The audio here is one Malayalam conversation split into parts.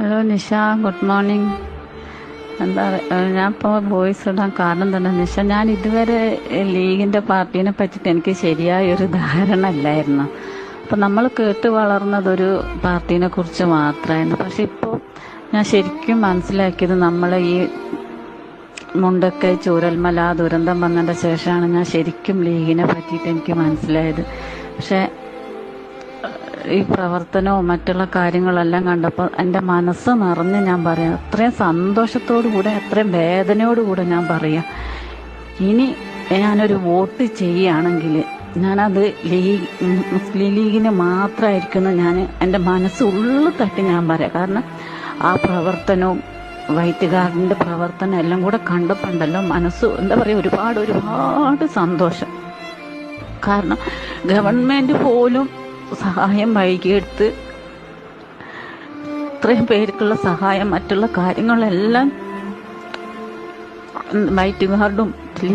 Hello Nisha good morning. എന്താ ഞാൻ ഇപ്പോൾ വോയിസ് ഇടാൻ കാരണം തന്നെ നിഷ ഞാൻ ഇതുവരെ ലീഗിന്റെ പാർട്ടീനെ പറ്റിയിട്ട് എനിക്ക് ശരിയായൊരു ധാരണ ഇല്ലായിരുന്നു. അപ്പം നമ്മൾ കേട്ട് വളർന്നതൊരു പാർട്ടീനെ കുറിച്ച് മാത്രമായിരുന്നു പക്ഷെ ഇപ്പോൾ ഞാൻ ശരിക്കും മനസ്സിലാക്കിയത് നമ്മൾ ഈ മുണ്ടക്കൈ ചൂരൽമല ദുരന്തം വന്നതിന്റെ ശേഷമാണ് ഞാൻ ശരിക്കും ലീഗിനെ പറ്റിയിട്ട് എനിക്ക് മനസ്സിലായത്. പക്ഷേ ഈ പ്രവർത്തനവും മറ്റുള്ള കാര്യങ്ങളെല്ലാം കണ്ടപ്പോൾ എന്റെ മനസ്സ് നിറഞ്ഞ് ഞാൻ പറയാം അത്രയും സന്തോഷത്തോടു കൂടെ അത്രയും വേദനയോടുകൂടെ ഞാൻ പറയാം. ഇനി ഞാനൊരു വോട്ട് ചെയ്യുകയാണെങ്കിൽ ഞാനത് ലീഗ് മുസ്ലിം ലീഗിന് മാത്രമായിരിക്കുന്നു ഞാൻ എന്റെ മനസ്സ് ഉള്ളു തട്ടി ഞാൻ പറയാം. കാരണം ആ പ്രവർത്തനവും ഗാർഡിന്റെ പ്രവർത്തനം എല്ലാം കൂടെ കണ്ടപ്പോണ്ടല്ലോ മനസ്സ് എന്താ പറയുക ഒരുപാട് ഒരുപാട് സന്തോഷം. കാരണം ഗവൺമെന്റ് പോലും സഹായം വൈകിയെടുത്ത് ഇത്രയും പേർക്കുള്ള സഹായം മറ്റുള്ള കാര്യങ്ങളെല്ലാം വൈറ്റ് ഗാർഡും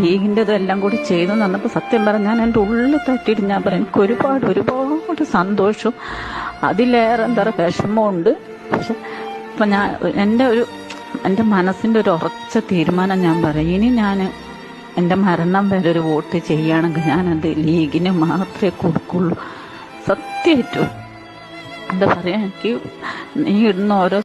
ലീഗിന്റെതും എല്ലാം കൂടി ചെയ്തു തന്നപ്പോൾ സത്യം പറഞ്ഞാൽ എന്റെ ഉള്ളിൽ തട്ടിയിട്ട് ഞാൻ പറയാം എനിക്ക് ഒരുപാട് ഒരുപാട് സന്തോഷവും അതിലേറെ എന്താ പറയുക വിഷമമുണ്ട് പക്ഷെ ഇപ്പം ഞാൻ എന്റെ ഒരു എന്റെ മനസ്സിന്റെ ഒരു ഉറച്ച തീരുമാനം ഞാൻ പറയും. ഇനി ഞാൻ എന്റെ മരണം വരെ ഒരു വോട്ട് ചെയ്യുകയാണെങ്കിൽ ഞാനത് ലീഗിന് മാത്രമേ കൊടുക്കുള്ളൂ. സത്യമായിട്ടും എന്താ പറയാ എനിക്ക് നീ ഇടുന്ന ഓരോ